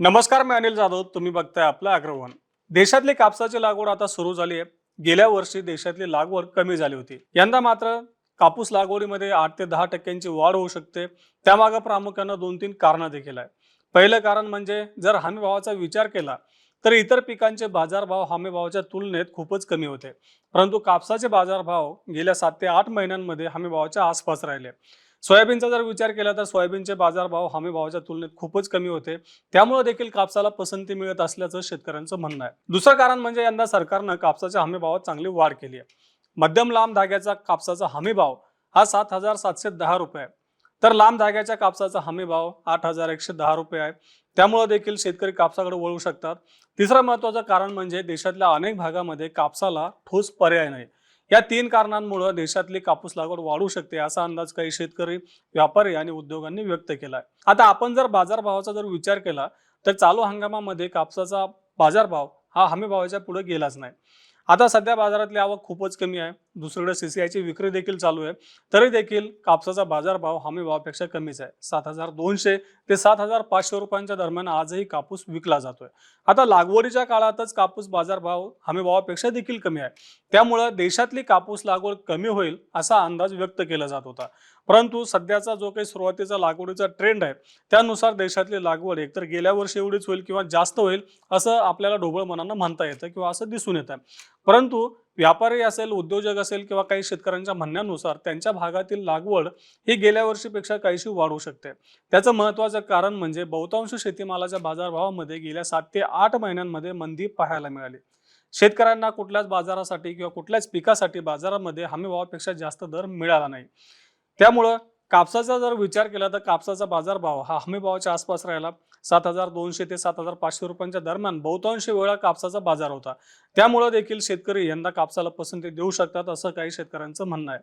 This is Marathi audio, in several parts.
नमस्कार मी अनिल जाधव. तुम्ही बघताय आपलं अग्रवन. देशातली कापसाची लागवड आता सुरू झाली आहे गेल्या वर्षी देशातली लागवड कमी झाली होती. यंदा मात्र कापूस लागवडीमध्ये आठ ते दहा टक्क्यांची वाढ होऊ शकते. त्यामागे प्रामुख्यानं दोन तीन कारणं देखील आहे पहिलं कारण म्हणजे जर हमीभावाचा विचार केला तर इतर पिकांचे बाजारभाव हमीभावाच्या तुलनेत खूपच कमी होते. परंतु कापसाचे बाजारभाव गेल्या सात ते आठ महिन्यांमध्ये हमीभावाच्या आसपास राहिले. सोयाबीनचा जर विचार केला तर सोयाबीनचे बाजारभाव हमी भावाच्या तुलनेत खूपच कमी होते. त्यामुळे देखील कापसाला पसंती मिळत असल्याचं शेतकऱ्यांचं म्हणणं आहे. दुसरं कारण म्हणजे यंदा सरकारनं कापसाच्या हमी भावात चांगली वाढ केली आहे. मध्यम लांब धाग्याचा कापसाचा हमी भाव हा सात हजार सातशे दहा रुपये आहे. तर लांब धाग्याच्या कापसाचा हमी भाव आठ हजार एकशे दहा रुपये आहे. त्यामुळे देखील शेतकरी कापसाकडे वळू शकतात. तिसरं महत्वाचं कारण म्हणजे देशातल्या अनेक भागामध्ये कापसाला ठोस पर्याय नाही. या तीन कारणांमुळे देशातली कापूस लागवड वाढू शकते असा अंदाज काही शेतकरी व्यापारी आणि उद्योगांनी व्यक्त केला आहे आता आपण जर बाजारभावाचा जर विचार केला तर चालू हंगामामध्ये कापसाचा बाजारभाव हा हमीभावाच्या पुढे गेलाच नाही. आता सध्या बाजारातली आवक खूपच कमी आहे. दुसरीकडे सीसीआयची विक्री देखील चालू आहे. तरी देखील कापसाचा बाजारभाव हमी भावापेक्षा कमीच आहे. सात हजार दोनशे ते सात हजार पाचशे रुपयांच्या दरम्यान आजही कापूस विकला जातोय. आता लागवडीच्या काळातच कापूस बाजारभाव हमी भावापेक्षा देखील कमी आहे. त्यामुळं देशातली कापूस लागवड कमी होईल असा अंदाज व्यक्त केला जात होता. परंतु सध्याचा जो काही सुरुवातीचा लागवडीचा ट्रेंड आहे त्यानुसार देशातली लागवड एकतर गेल्या वर्षी एवढीच होईल किंवा जास्त होईल असं आपल्याला ढोबळ मनानं म्हणता येतं किंवा असं दिसून येतं. परंतु व्यापारी असेल उद्योजक असेल किंवा काही शेतकऱ्यांच्या म्हणण्यानुसार त्यांच्या भागातील लागवड ही गेल्या वर्षीपेक्षा काहीशी वाढू शकते. त्याचं महत्त्वाचं कारण म्हणजे बहुतांश शेतीमालाच्या बाजारभावामध्ये गेल्या सात ते आठ महिन्यांमध्ये मंदी पाहायला मिळाली. शेतकऱ्यांना कुठल्याच बाजारासाठी किंवा कुठल्याच पिकासाठी बाजारामध्ये हमीभावापेक्षा जास्त दर मिळाला नाही. त्यामुळं कापसाचा जर विचार केला तर कापसाचा बाजारभाव हा हमी भावाच्या आसपास राहिला. सात हजार दोनशे ते सात हजार पाचशे रुपयांच्या दरम्यान बहुतांश वेळा कापसाचा बाजार होता. त्यामुळे देखील शेतकरी यंदा कापसाला पसंती देऊ शकतात असं काही शेतकऱ्यांचं म्हणणं आहे.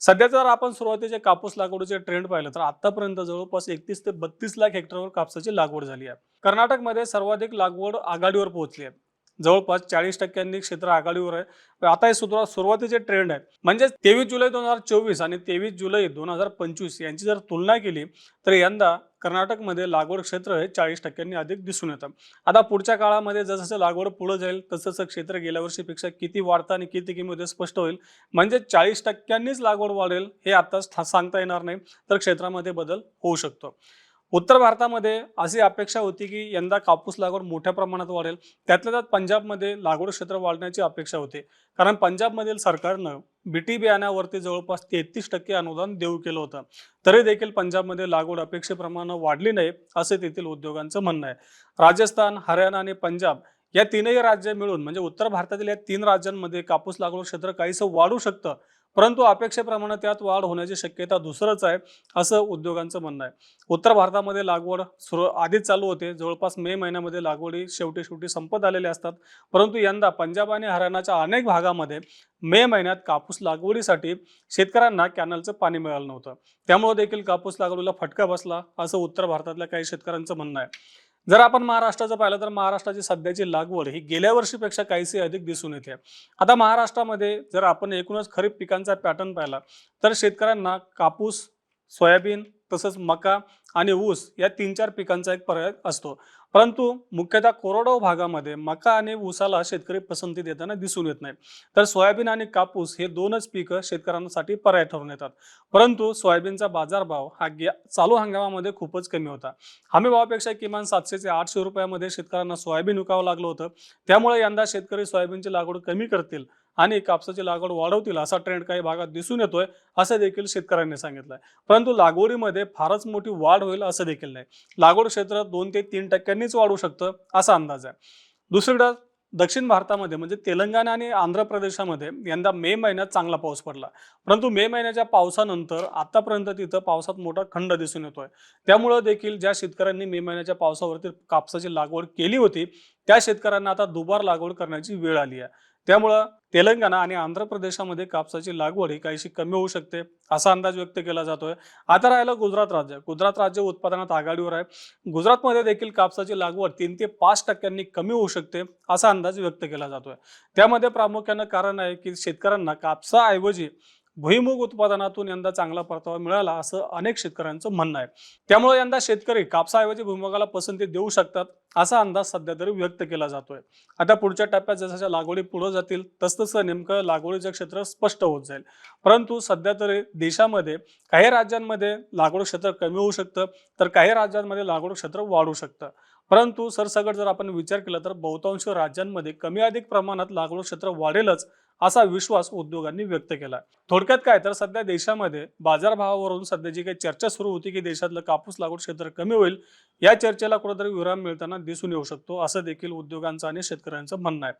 सध्या जर आपण सुरुवातीचे कापूस लागवडीचे ट्रेंड पाहिलं तर आतापर्यंत जवळपास एकतीस ते बत्तीस लाख हेक्टरवर कापसाची लागवड झाली आहे. कर्नाटकमध्ये सर्वाधिक लागवड आघाडीवर पोहोचली आहे. जवळपास चाळीस टक्क्यांनी क्षेत्र आघाडीवर आहे. आता हे सुद्धा सुरुवातीचे ट्रेंड आहेत. म्हणजे तेवीस जुलै दोन हजार चोवीस आणि तेवीस जुलै दोन हजार पंचवीस यांची जर तुलना केली तर यंदा कर्नाटकमध्ये लागवड क्षेत्र हे चाळीस टक्क्यांनी अधिक दिसून येतं. आता पुढच्या काळामध्ये जसं लागवड पुढे जाईल तसं क्षेत्र गेल्या वर्षीपेक्षा किती वाढतं आणि किती किंमत स्पष्ट होईल. म्हणजे चाळीस टक्क्यांनीच लागवड वाढेल हे आत्ताच सांगता येणार नाही तर क्षेत्रामध्ये बदल होऊ शकतो. उत्तर भारतामध्ये अशी अपेक्षा होती की यंदा कापूस लागवड मोठ्या प्रमाणात वाढेल. त्यातल्या त्यात पंजाबमध्ये लागवड क्षेत्र वाढण्याची अपेक्षा होती. कारण पंजाबमधील सरकारनं बीटी बियाण्यावरती जवळपास तेहतीस टक्के अनुदान देऊ केलं होतं. तरी देखील पंजाबमध्ये लागवड अपेक्षेप्रमाणे वाढली नाही असे तेथील उद्योगांचं म्हणणं आहे. राजस्थान हरियाणा आणि पंजाब या तीनही राज्य मिळून म्हणजे उत्तर भारतातील या तीन राज्यांमध्ये कापूस लागवड क्षेत्र काहीसं वाढू शकतं परंतु अपेक्षेप्रमाणे त्यात वाढ होण्याची शक्यता दुसरंच आहे असं उद्योगांचं म्हणणं आहे. उत्तर भारतामध्ये लागवड सुरू आधीच चालू होते. जवळपास मे महिन्यामध्ये लागवडी शेवटी शेवटी संपत आलेले असतात. परंतु यंदा पंजाब आणि हरियाणाच्या अनेक भागामध्ये मे महिन्यात कापूस लागवडीसाठी शेतकऱ्यांना कॅनलचं पाणी मिळालं नव्हतं. त्यामुळे देखील कापूस लागवडीला फटका बसला असं उत्तर भारतातल्या काही शेतकऱ्यांचं म्हणणं आहे. जर आपण महाराष्ट्राचं पाहिलं तर महाराष्ट्राची सध्याची लागवड ही गेल्या वर्षीपेक्षा काहीसे अधिक दिसून येते. आता महाराष्ट्रामध्ये जर आपण एकूणच खरीप पिकांचा पॅटर्न पाहिला तर शेतकऱ्यांना कापूस सोयाबीन तसंच मका आणि ऊस या तीन चार पिकांचा एक पर्याय असतो. परंतु मुख्यतः कोरडवाहू भागामध्ये मका आणि ऊसाला शेतकरी पसंती देताना दिसून येत नाही. तर सोयाबीन आणि कापूस हे दोनच पिकं शेतकऱ्यांसाठी पर्याय ठरून येतात. परंतु सोयाबीनचा बाजारभाव हा गे चालू हंगामामध्ये खूपच कमी होता. हमी भावापेक्षा किमान सातशे ते आठशे रुपयामध्ये शेतकऱ्यांना सोयाबीन विकावं लागलं होतं. त्यामुळे यंदा शेतकरी सोयाबीनची लागवड कमी करतील. आणि कापसाची लागवड वाढवतील असा ट्रेंड काही भागात दिसून येतोय असं देखील शेतकऱ्यांनी सांगितलंय. परंतु लागवडीमध्ये फारच मोठी वाढ होईल असं देखील नाही. लागवड क्षेत्र दोन ते तीन टक्क्यांनीच वाढू शकतं असा अंदाज आहे. दुसरीकडं दक्षिण भारतामध्ये म्हणजे तेलंगणा आणि आंध्र प्रदेशामध्ये यंदा मे महिन्यात चांगला पाऊस पडला. परंतु मे महिन्याच्या पावसानंतर आतापर्यंत तिथं पावसात मोठा खंड दिसून येतोय. त्यामुळं देखील ज्या शेतकऱ्यांनी मे महिन्याच्या पावसावरती कापसाची लागवड केली होती त्या शेतकऱ्यांना आता दुबार लागवड करण्याची वेळ आली आहे. त्यामुळं तेलंगणा आणि आंध्र प्रदेशामध्ये कापसाची लागवड ही काहीशी कमी होऊ शकते असा अंदाज व्यक्त केला जातोय. आता राहिलं गुजरात राज्य. गुजरात राज्य उत्पादनात आघाडीवर आहे. गुजरातमध्ये देखील कापसाची लागवड तीन ते पाच टक्क्यांनी कमी होऊ शकते असा अंदाज व्यक्त केला जातोय. त्यामध्ये प्रामुख्यानं कारण आहे की शेतकऱ्यांना कापसाऐवजी भुईमुग उत्पादनातून यंदा चांगला परतावा मिळाला असं अनेक शेतकऱ्यांचं म्हणणं आहे. त्यामुळे यंदा शेतकरी कापसाऐवजी भुईमुगाला पसंती देऊ शकतात असा अंदाज सध्या तरी व्यक्त केला जातोय. आता पुढच्या टप्प्यात जसं लागवडी पुढे जातील तसतसं नेमकं लागवडीचं क्षेत्र स्पष्ट होत जाईल. परंतु सध्या तरी देशामध्ये काही राज्यांमध्ये लागवड क्षेत्र कमी होऊ शकतं तर काही राज्यांमध्ये लागवड क्षेत्र वाढू शकतं. परंतु सरसगट जर आपण विचार केला तर बहुतांश राज्यांमध्ये कमी अधिक प्रमाणात लागवड क्षेत्र वाढेलच असा विश्वास उद्योगांनी व्यक्त केला थोडक्यात काय तर सध्या देशामध्ये बाजारभावावरून सध्या जी काही चर्चा सुरू होती की देशातलं कापूस लागवड क्षेत्र कमी होईल या चर्चेला कुठेतरी विराम मिळताना दिसून येऊ शकतो असं देखील उद्योगांचं आणि शेतकऱ्यांचं म्हणणं आहे.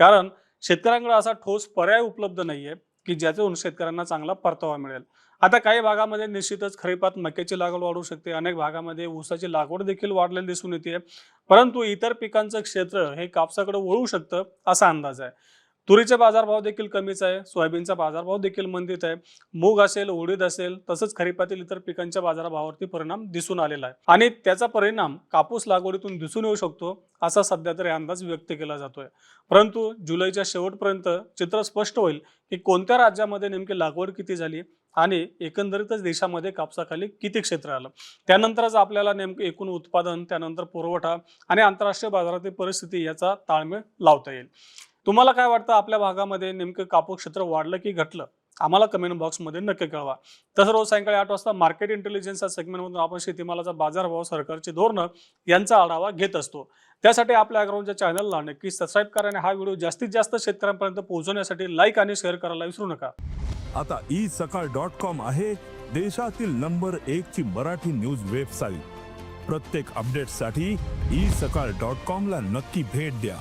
कारण शेतकऱ्यांकडे असा ठोस पर्याय उपलब्ध नाहीये की ज्यातून शेतकऱ्यांना चांगला परतावा मिळेल. आता काही भागामध्ये निश्चितच खरीपात मक्याची लागवड वाढू शकते अनेक भागामध्ये ऊसाची लागवड देखील वाढलेली दिसून येते. परंतु इतर पिकांचं क्षेत्र हे कापसाकडे वळू शकतं असा अंदाज आहे. तुरीचे बाजारभाव देखील कमीच आहे सोयाबीनचा बाजारभाव देखील मंदीत आहे. मूग असेल उडीद असेल तसंच खरीपातील इतर पिकांच्या बाजारभावावरती परिणाम दिसून आलेला आहे. आणि त्याचा परिणाम कापूस लागवडीतून दिसून येऊ शकतो असा सध्या तरी अंदाज व्यक्त केला जातोय. परंतु जुलैच्या शेवटपर्यंत चित्र स्पष्ट होईल की कोणत्या राज्यामध्ये नेमकी लागवड किती झाली आणि एकंदरीतच देशामध्ये कापसाखाली किती क्षेत्र आलं. त्यानंतरच आपल्याला नेमकं एकूण उत्पादन त्यानंतर पुरवठा आणि आंतरराष्ट्रीय बाजारातील परिस्थिती याचा ताळमेळ लावता येईल. तुम्हाला काय वाटतं आपल्या भागामध्ये नेमकं कापूस क्षेत्र वाढलं की घटलं? आम्हाला कमेंट बॉक्समध्ये नक्की कळवा. तसं रोज सायंकाळी आठ वाजता मार्केट इंटेलिजन्स या सेगमेंटमधून आपण शेतीमालाचा बाजारभाव सरकारची धोरणं यांचा आढावा घेत असतो. त्यासाठी आपल्या अग्राउंडच्या चॅनलला नक्की सबस्क्राईब करा आणि हा व्हिडिओ जास्तीत जास्त शेतकऱ्यांपर्यंत पोहोचवण्यासाठी लाईक आणि शेअर करायला विसरू नका. आता ई सकाळ डॉट कॉम आहे देशातील नंबर एक ची मराठी न्यूज वेबसाईट प्रत्येक अपडेटसाठी ई सकाळ डॉट कॉम ला नक्की भेट द्या.